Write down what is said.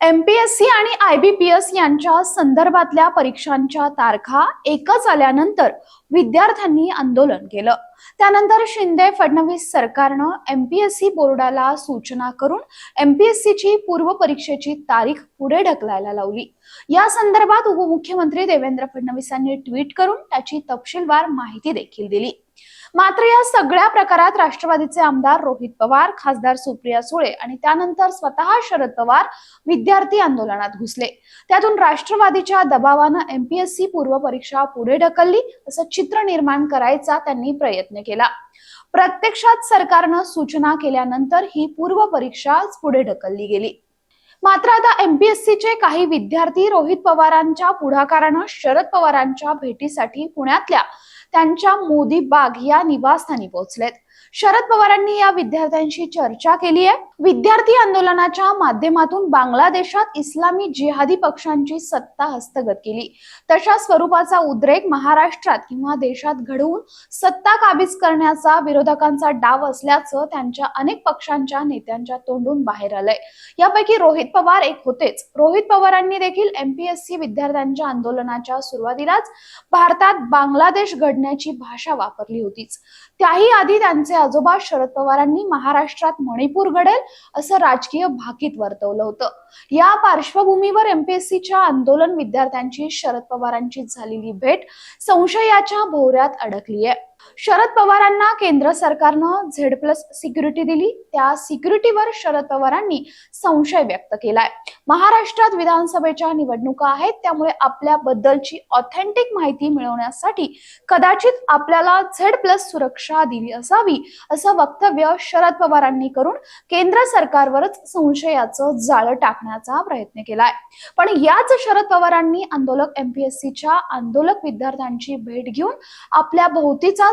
MPSC आणि IBPS यांच्या संदर्भातल्या परीक्षांच्या तारखा एकच आल्यानंतर विद्यार्थ्यांनी आंदोलन केलं. त्यानंतर शिंदे फडणवीस सरकारनं एमपीएससी बोर्डाला सूचना करून एमपीएससीची पूर्व परीक्षेची तारीख पुढे ढकलायला लावली. या संदर्भात उपमुख्यमंत्री देवेंद्र फडणवीसांनी ट्विट करून त्याची तपशीलवार माहिती देखील दिली. मात्र या सगळ्या प्रकारात राष्ट्रवादीचे आमदार रोहित पवार खासदार सुप्रिया सुळे आणि त्यानंतर स्वतः शरद पवार विद्यार्थी आंदोलनात घुसले. त्यातून राष्ट्रवादीच्या दबावानं एमपीएससी पूर्व परीक्षा पुढे ढकलली असं चित्र निर्माण करायचा त्यांनी प्रयत्न केला. प्रत्यक्षात सरकारनं सूचना केल्यानंतर ही पूर्व परीक्षा पुढे ढकलली गेली. मात्र आता एमपीएससीचे काही विद्यार्थी रोहित पवारांच्या पुढाकारानं शरद पवारांच्या भेटीसाठी पुण्यातल्या त्यांच्या मोदी बाग या निवासस्थानी पोहोचलेत. शरद पवारांनी या विद्यार्थ्यांशी चर्चा केली आहे. विद्यार्थी आंदोलनाच्या माध्यमातून बांगलादेशात इस्लामी जिहादी पक्षांची सत्ता हस्तगत केली. तशा स्वरूपाचा उद्रेक महाराष्ट्रात किंवा देशात घडवून सत्ता काबीज करण्याचा विरोधकांचा डाव असल्याचं त्यांच्या अनेक पक्षांच्या नेत्यांच्या तोंडून बाहेर आलंय. यापैकी रोहित पवार एक होतेच. रोहित पवारांनी देखील एमपीएससी विद्यार्थ्यांच्या आंदोलनाच्या सुरुवातीलाच भारतात बांगलादेश घडण्याची भाषा वापरली होतीच. त्याही आधी त्यांचे आजोबा शरद पवारांनी महाराष्ट्रात मणिपूर घडेल असं राजकीय भाकीत वर्तवलं होतं. या पार्श्वभूमीवर एमपीएससीच्या आंदोलन विद्यार्थ्यांची शरद पवारांची झालेली भेट संशयाच्या भोवऱ्यात अडकली आहे शरद पवारांना केंद्र सरकारनं झेड प्लस सिक्युरिटी दिली. त्या सिक्युरिटीवर शरद पवारांनी संशय व्यक्त केलाय. महाराष्ट्रात विधानसभेच्या निवडणुका आहेत त्यामुळे आपल्याबद्दलची ऑथेंटिक माहिती मिळवण्यासाठी कदाचित आपल्याला झेड प्लस सुरक्षा दिली असावी असं वक्तव्य शरद पवारांनी करून केंद्र सरकारवरच संशयाचं जाळं टाकण्याचा प्रयत्न केलाय. पण याच शरद पवारांनी आंदोलक एमपीएससीच्या आंदोलक विद्यार्थ्यांची भेट घेऊन आपल्या भोवतीचा